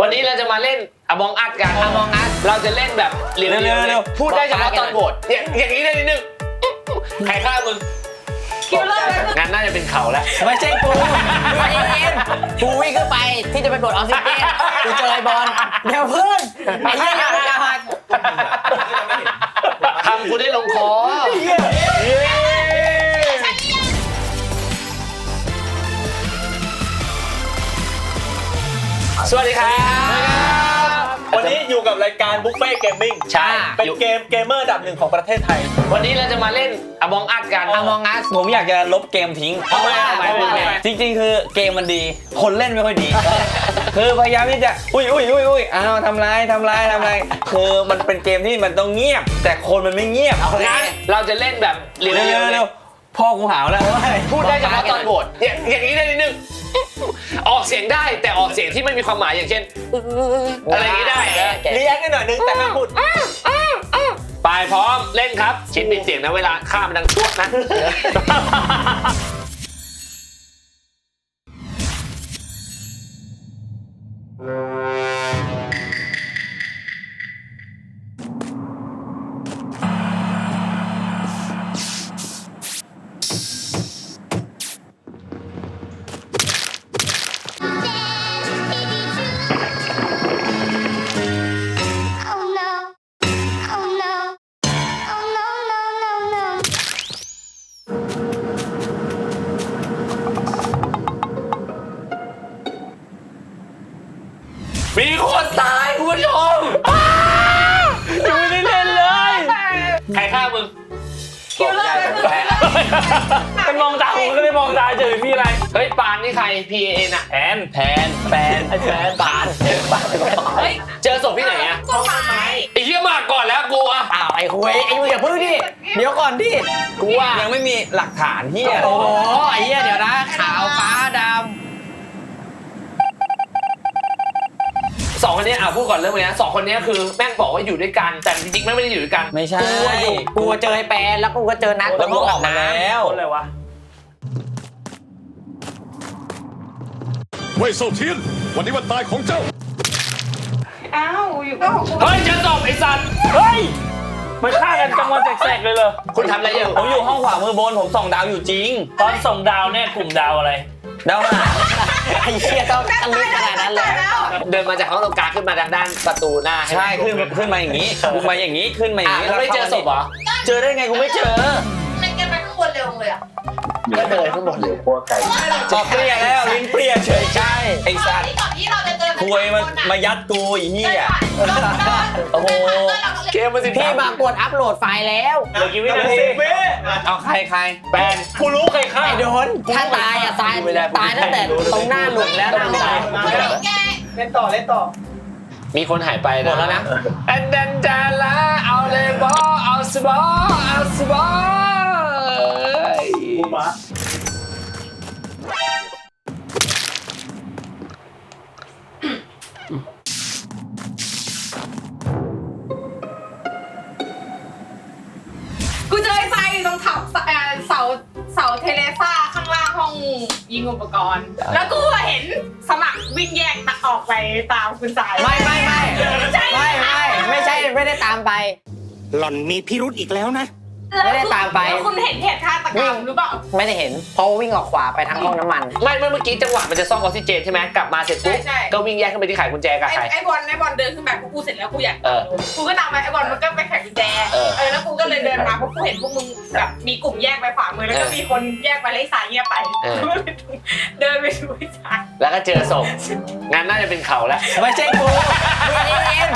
วันนี้เราจะมาเล่นอมองอัดกัน Among Us เราจะเล่นแบบเรียวเร็วๆๆเร็วพูดได้เฉพาะบอกตอนโหวตอย่างอย่างนี้ได้นิดนึงใครฆ่ามึงคิวเลอร์งานน่าจะเป็นเขาแล้ว ไม่ใช่กูใจเย็นกูวิ่งขึ้นไปที่จะไปกดออกซิเจนกูเจอไอ้บอลเดี๋ยวเพื่อนไอ้เหี้ยยังไม่กล้าหักทำกูได้ลงคอ สวัสดีครับ วันนี้อยู่กับรายการบุฟเฟ่เกมมิ่งใช่ เป็นเกมเกมเมอร์อันดับหนึ่งของประเทศไทย วันนี้เราจะมาเล่นอมองอัดกันอมองอัสผมอยากจะลบเกมทิ้งเพราะว่าเพราะว่าอะไรจริง ๆ คือเกมมันดี คนเล่นไม่ค่อยดี คือพยายามที่จะอุ้ยอุ้ยอุ้ยอุ้ยอ้าวทำร้ายทำร้ายทำร้ายคือมันเป็นเกมที่มันต้องเงียบ แต่คนมันไม่เงียบงั้นเราจะเล่นแบบเรีเร็วยวเร็วๆเร็วพ่อกูหาวแล้วพูดได้เฉพาะตอนโหวตอย่างอย่างนี้ได้นิดนึง ออกเสียงได้แต่ออกเสียงที่ไม่มีความหมายอย่างเช่นอะไรอย่างนี้ได้นะรีแอคหน่อยนึงแต่ห้ามพูดไปพร้อมเล่นครับชิ้นปิดเสียงนะเวลาข้ามมันดังชั่วนะ Oh มีคนตายคุณผู้ชมยังไม่ได้เล่นเลย ใครฆ่ามึงคิวเลอร์เป็นคนแรกมันมองตาผมก็เลยมองตาเจอพี่อะไร เฮ้ยปานนี่ใคร P A N อะแอนแพนแพนไอ้แฟนปานเฮ้ยเจอศพที่ไหนอะต้นไม้ไอ้เหี้ยมาก่อนแล้วกูอะอ้าวไอ้คุยไอ้มึงอย่าพึ่งดิเดี๋ยวก่อนดิกูว่ายังไม่มีหลักฐานที่โอ้โหไอ้เหี้ยเดี๋ยวนะขาวฟ้าด สองคนนี้อะพูดก่อนเรื่องนี้สองคนนี้คือแม่งบอกว่าอยู่ด้วยกัน แต่จริงๆแม่งไม่ได้อยู่ด้วยกันไม่ใช่ำกูอะอยู่กูเจอไอ้แปนแล้วกูก็เจอนัดแล้วมึงออกมาแล้วอะไรวะเว่ยเซาเทียน วันนี้วันตายของเจ้า อ้าวอยู่ก็ของกูเฮ้ยเจอศพไอ้สัตว์เฮ้ยมันฆ่ากันกลางวันแสกๆเลยเหรอคุณทำอะไรอยู่ผมอยู่ห้องขวามือบนผมส่องดาวอยู่จริง ตอนส่งดาวเนี่ยกลุ่มดาวอะไร ดาวหา ไอ้เหี้ยต้องกันลึกขนาดนั้นเลย เดินมาจากห้องตรงกลางขึ้นมาทางด้านประตูหน้าใช่ขึ้นขึ้นมาอย่างนี้ขึ้นมาอย่างนี้ขึ้นมาอย่าอะงนี้แล้วไม่เจอศพเหรอ เจอได้ไงกูไม่เจอ มันกันไปข้างบนเร็วเลยอะ ก็เดินข้างบนเลยตอบเปลี่ยนแล้วลิ้นเปลี่ยนเฉยใช่ไอ้สัตว์ก่อนที่เราจะเจอคุยมามายัดกูอีเหี้ยโอ้โหเกมมันสิบพี่สามมากดอัพโหลดไฟล์แล้วเหลือกี่วินาทีเอาใครใครแปนกูรู้ใครฆ่าไอ้โดนถ้าตายอะตายไม่ได้ตายตั้งแต่ตรงหน้าหลุมแล้วนะแกเล่นต่อเล่นต่อมีคนหายไปนะหมดแล้วนะแอนดันจาละเอาเลยบอเอาสบอเอาสบอ กูมากูเจอไอ้ไฟอยู่ตรงเสาเอ่อเสาเสาเทเลซ่าข้างล่างห้องยิงอุปกรณ์ แล้วกูเห็นสมัครวิ่งแยกออกไปตามคุณสายไม่ไม่ไม่ใช่ไม่ไม่ไม่ใช่ไม่ได้ตามไป หล่อนมีพิรุธอีกแล้วนะ ไม่ได้ตามไป แล้วคุณเห็นเหตุฆาตกรรมหรือเปล่า ไม่ได้เห็น เพราะว่าวิ่งออกขวาไปทางห้องน้ำมัน ไม่เมื่อกี้จังหวะมันจะซ่อมออกซิเจนใช่ไหมกลับมาเสร็จปุ๊บใช่ใช่ ก็วิ่งแยกขึ้นไปที่ไขกุญแจกับไอ้ใคร ไอ้บอลไอ้บอลเดินขึ้นแบบพวกกูเสร็จแล้วกูอยากเออ กูก็ตามไปไอ้บอลมันก็ไปแข่งกุญแจเออ เออแล้วกูก็เลยเดินมาเพราะกูเห็นพวกมึงแบบมีกลุ่มแยกไปขวามือแล้วก็เออมีคนแยกไปแล้วไอ้สายเงียบไปเออ กูก็เลยเดินไปดูไอ้สายแล้วก็เจอศพงานน่าจะเป็นเขาแล้วไม่ใช่กูมึงเอง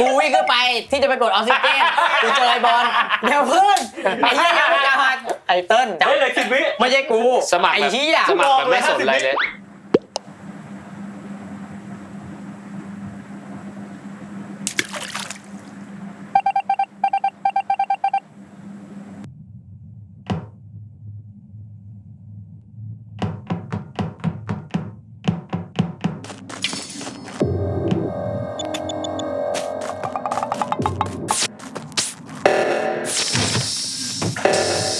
กูวิ่งขึ้นไปที่จะไปกดออกซิเจนกูเจอไอ้บอลเดี๋ยวเพื่อนไอ้เหี้ยยังไม่กล้าหักไอ้เติ้ลจับเฮ้ยเหลือสิบวิไม่ใช่กูสมัครไอ้แบบเหี้ยสมัครแบบไม่สนอะไรเลย Yeah.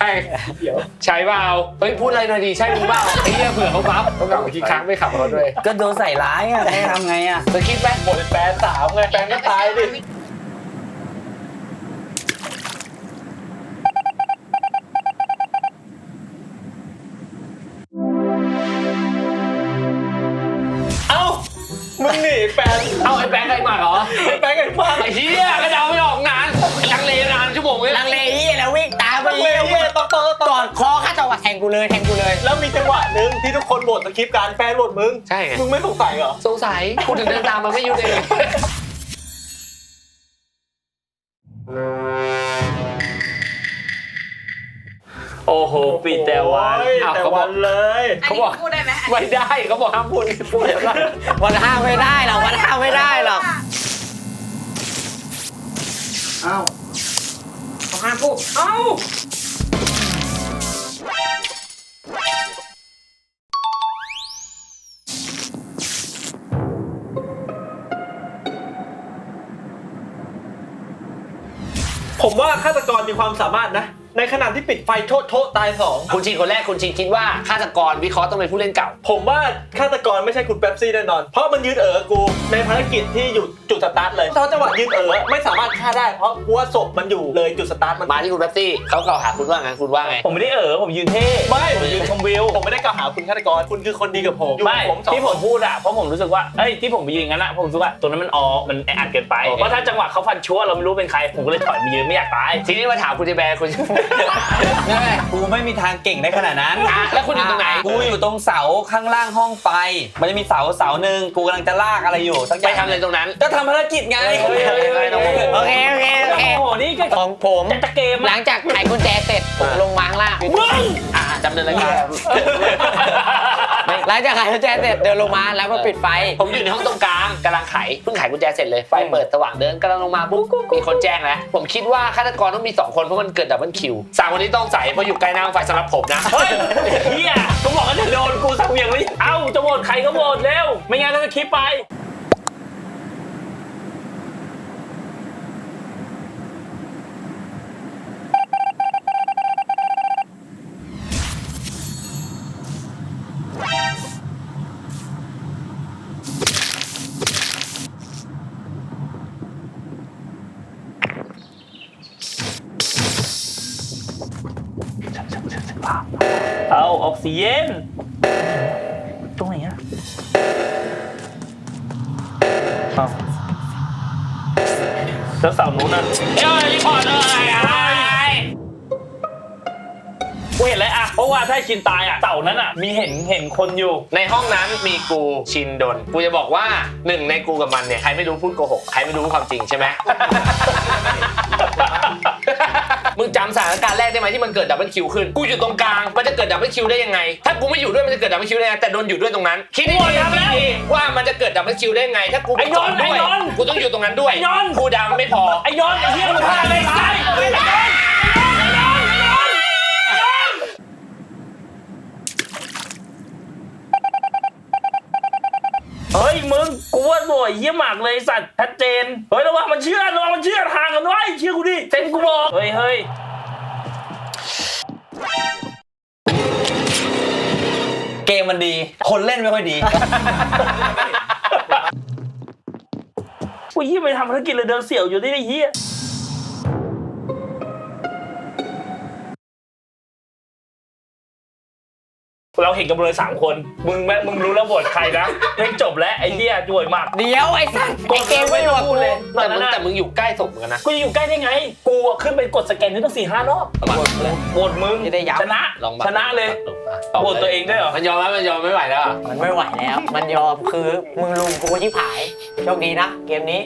ช่ใช่เปล่าเฮ้ยพูดอะไรหน่อยดีใช่มึงเปล่าไอ้เหี้ยเผื่อเขาบัฟต้องกลับกี่ครั้งไม่ขับรถด้วยก็โดนใส่ร้ายอะให้ทำไงอะเธอคิดไหมหมดแฟนสาวไงแฟนก็ตายดิ หวะแทงกูเลยแทงกูเลย แล้วมีจังหวะหนึ่งที่ทุกคนโหวตสคริปต์การแฟนโหวตมึงใช่ไง มึงไม่สงสัยเหรอ สงสัยพูดถึงเดินตามมันไม่หยุดเลยโอ้โหปิดแต่วันแต่วันเลย อันเขานี้บอก พูดได้ไหมอันไม่นี้ได้เขาบอกห้ามพูดพูดแล้วมันห้ามไม่ได้หรอกมันห้ามไม่ได้หรอกเขาห้ามพูดเอ้า รมีความสามารถนะ ในขณะที่ปิดไฟโทษโทษตายสองคุณชินคนแรกคุณชินคิดว่าฆาตกรวิเคราะห์ต้องเป็นผู้เล่นเก่า ผมว่าฆาตกรไม่ใช่คุณเป๊ปซี่แน่นอน เพราะมันยืนเอ๋อกูในภารกิจที่อยู่จุดสตาร์ทเลยตอนจังหวะยืนเอ๋อไม่สามารถฆ่าได้เพราะกูว่าศพมันอยู่เลยจุดสตาร์ทมันมาที่คุณแป๊บซี่เขากล่าวหาคุณว่าไงคุณว่าไง ผมไม่ได้เออผมยืนเท่ไม่ผมยืนชมวิว ผมไม่ได้กล่าวหาคุณฆาตกรคุณคือคนดีกับผมอยู่ไม่กับผมสองที่ผมพูดอะเพราะผมรู้สึกว่าเอ้ยที่ผมไปยืนงั้นอะผมรู้สึกว่าตรงนั้นมันออมันแออัดเกินไปโอเคเพราะถ้าจังหวะเขาฟันชั่วเราไม่รู้เป็นใครผมก็เลยถอยมายืนไม่อยากตาย ทีนี้มาถามคุณเจแบร์คุณนั่นไงกูไม่มีทางเก่งได้ขนาดนั้นอะแล้วคุณอยู่ตรงไหน กูอยู่ตรงเสาข้างล่างห้องไฟ มันจะมีเสาเสาหนึ่งกูกำลังจะลากอะไรอยู่สักอไปย่างทำอะไรตรงนั้น ก็ทำภารกิจไงเฮ้ยเฮ้ยเฮ้ยน้องโมโห โอเคโอเคโอเคโอ้โหนี่ก็ของผม จะเกมหลัอะงจากไขกุญแจเสร็จผมลงมาข้างล่างมึงอะ จำเนินรายการหลังจากไขกุญแจเสร็จเดินลงมาแล้วก็ปิดไฟ ผมอยู่ในห้องตรงกลางกำลังไขเพิ่งไขกุญแจเสร็จเลยไฟเปิดสว่างเดินกำลังลงมาปุ๊บมีคนแจ้งแล้วผมคิดว่าฆาตกรต้องมีสองคนเพราะมันเกิดดับเบิลคิวสามคนนี้ต้องใส่เพราะอยู่ใกล้หน้าห้องไฟสำหรับผมนะเฮ้ยเฮียก็บอกว่าจะโดนกูสักเหวียงเลยเอ้าจะโหวตใครก็โหวตเร็วไม่งั้นก็จะคลิปไป เอาออกซิเจนตรงไหนอะเอาแล้วเสานู้นน่ะเอ้ยรีพอร์ตเลยอะกูเห็นแล้วอะเพราะว่าถ้าชินตายอะเสานั้นอะมีเห็นเห็นคนอยู่ ในห้องนั้นมีกูชินดน กูจะบอกว่าหนึ่งในกูกับมันเนี่ย ใครไม่รู้พูดโกหก ใครไม่รู้ความจริงใช่ไหมมึง จำสถานการณ์แรกได้ไหมที่มันเกิดดับเบิลคิวขึ้น กูอยู่ตรงกลางมันจะเกิดดับเบิลคิวได้ยังไง ถ้ากูไม่อยู่ด้วยมันจะเกิดดับเบิลคิวได้ยังไงแต่โดนอยู่ด้วยตรงนั้น คิดดีโอ้ยๆทำแล้วคิดดีๆว่ามันจะเกิดดับเบิลคิวได้ยังไง ถ้ากูไอ้ไม่จอดนนท์ด้วยไอ้นนท์กูต้องอยู่ตรงนั้นด้วยไอ้นนท์กูดำไม่พอไอ้ยอนไอ้เหี้ยมึงพาไปตายไอ้ยอนไอ้ยอนไอ้ยอนไอ้ยอนไอ้ยอนเฮ้ยมึงกูว่าบ่อยเยี่ยหมากเลยสัตว์ชัดเจน เฮ้ยระวังมันเชื่อระวังมันเชื่อทางกันไว้เชื่อกูดิเซนกูบอก เฮ้ยเฮ้ย มมันดี คนเล่นไม่ค่อยดีกูเยี่ไปทำธุรกิจเลยเดินเสี่ยวอยู่ที่ไอ้เหี้ย เราเห็นกันเลยสามคน มึงแม่มึงรู้แล้วบทใครนะเพลงจบแล้วไอ้เหี้ยจ่วยมากเดี๋ยวไอ้สัตว์ไอ้เกมไม่หลอกกูเลยตอแต่นนั้มึนงน่ะแต่มึงอยู่ใกล้ศพเหมือนกันนะ กูจะอยู่ใกล้ได้ไง กูอะขึ้นไปกดสแกนนี่ตั้งสี่ห้ารอบโหวตมึงจะได้ย้ำชนะลองบัตรชนะเลยตอบโหวตตัวเองด้วยเหรอ มันยอมไหมมันยอมไม่ไหวแล้วอะมันไม่ไหวแล้ว มันยอมคือมึงลุมกูชิบหายโชคดีนะเกมนี้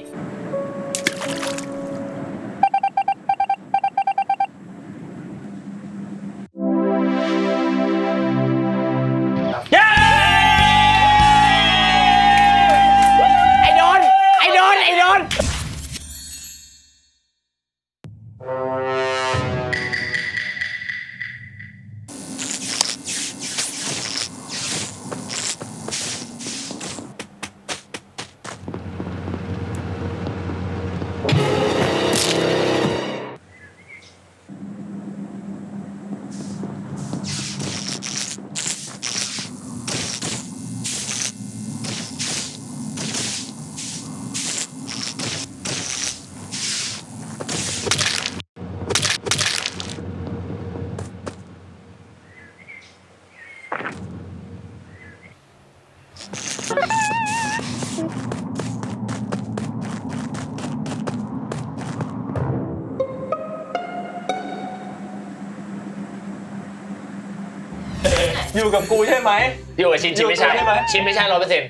อยู่กับกูใช่ไหมอยู่กับชินชินไม่ใช่ใช่ไหม ชินไม่ใช่ร้อยเปอร์เซ็นต์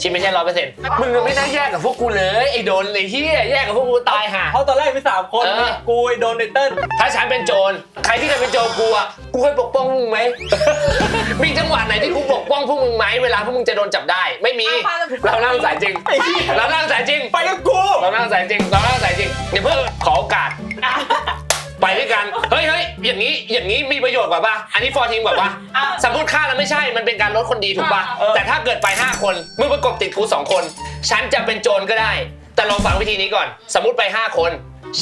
ชินไม่ใช่ร้อยเปอร์เซ็นต์มึงไม่น่าแยกกับพวกกูเลยไอ้โดนไอ้เหี้ยแยกกับพวกกูตายห่า เพราะตอนแรกมีสามคนเออ กูไอ้โดนไนเติ้ลถ้าฉันเป็นโจรใครที่จะเป็นโจรกูอะกูเคยปกป้องมึงไหม มีจังหวะไหนที่กูปกป้องพวกมึงไหมเวลาพวกมึงจะโดนจับได้ ไม่มีเรานั่งสายจริงเรานั่งสายจริง ไปกับกู เรานั่งสายจริงเรานั่งสายจริงเดี๋ยวเพิ่งขอโอกาส ไปด้วยกัน เฮ้ยเฮ้ยอย่างนี้ อย่างนี้มีประโยชน์กว่าป่ะ อันนี้ฟอร์ทีมกว่าป่ะ อะสมมติฆ่าแล้วไม่ใช่ มันเป็นการลดคนดีถูกป่ะเออแต่ถ้าเกิดไป 5 คน มึงประกบติดกู2คน ฉันจะเป็นโจรก็ได้ แต่ลองฟังวิธีนี้ก่อน สมมติไป 5 คน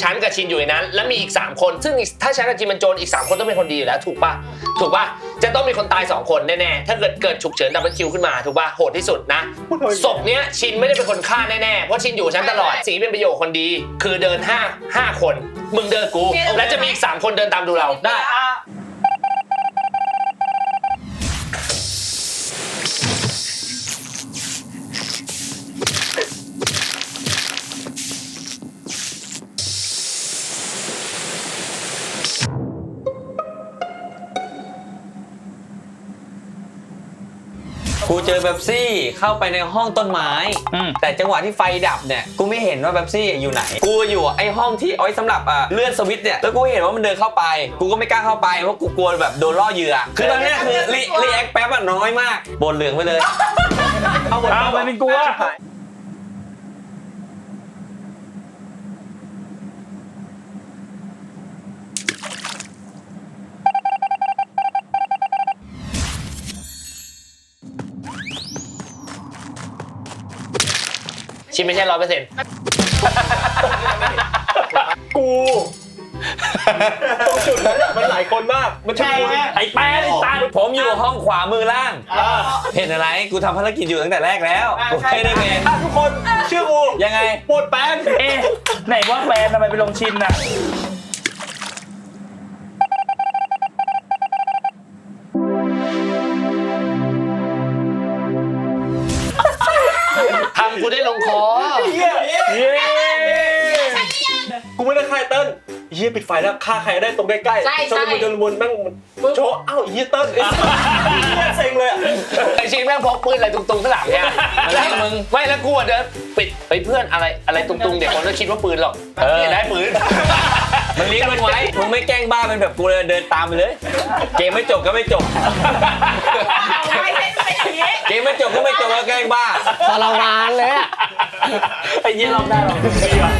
ฉันกับชินอยู่ในนั้น แล้วมีอีก 3 คน ซึ่งอีกถ้าฉันกับชินเป็นโจรอีก 3 คนต้องเป็นคนดีอยู่แล้ว ถูกป่ะถูกป่ะจะต้องมีคนตาย 2 คนแน่ๆ ถ้าเกิดเกิดฉุกเฉินดับเบิลคิวขึ้นมาถูกป่ะโหดที่สุดนะ ศพเนี้ยชินไม่ได้เป็นคนฆ่าแน่ๆ เพราะชินอยู่กับฉันตลอด สีเป็นประโยชน์คนดี คือเดิน 5 5 คน มึงเดินกู และจะมีอีก 3 คนเดินตามดูเราได้ กูเจอเบปซี่เข้าไปในห้องต้นไม้ อืม แต่จังหวะที่ไฟดับเนี่ย กูไม่เห็นว่าเบปซี่อยู่ไหน กูอยู่ไอ้ห้องที่เอาไว้สำหรับอะเลื่อนสวิตช์เนี่ย แล้วกูเห็นว่ามันเดินเข้าไป กูก็ไม่กล้าเข้าไป เพราะกูกลัวแบบโดนล่อเหยื่อ คือตอนเนี้ยคือรีรีแอคแป๊บอะน้อยมาก บนเหลืองไปเลย เอาหมดเอาไปเป็นกูอะชิ นไม่ใช่ร้อยเปอร์เซ็นต์กูตรงจุดนั้นอะมันหลายคนมาก มันชุดกูไอ้แป้งไอ้ตาผมอยู่ห้องขวามือล่าง เห็นอะไร กูทำภารกิจอยู่ตั้งแต่แรกแล้วกูไม่ได้เป็น อะทุกคนเชื่อกูยังไง ปวดแป้งเอ๊ะไหนว่าแฟนทำไมไปลงชินน่ะ ไม่ได้ฆ่าไอ้เติ้ลเฮียปิดไฟแล้วฆ่าใครได้ตรงใกล้ๆใช่จนใช่มันจนวนแม่งมันโชว์อ้าวเฮียเติ้ลไอ้สัสเฮียเซ็งเลยอะไอชินแม่งพกปืนอะไรตุงๆข้างหลังเนี่ยแล้วมึงไม่แล้วกูอะเดินปิดไปเพื่อนอะไรอะไรตุงๆเด็กคนก็คิดว่าปืนหรอกเออไม่ได้ปืนมันลิงก์มันไว้มึงไม่แกล้งบ้าเป็นแบบกูเลยเดินตามไปเลย เกมไม่จบก็ไม่จบ ไม่ใช่เป็นอย่างนี้เกมไม่จบก็ไม่จบก็แกล้งบ้า ทรมานเลยอะ ไอ้เยี่ยรอบได้เราดีว่ะ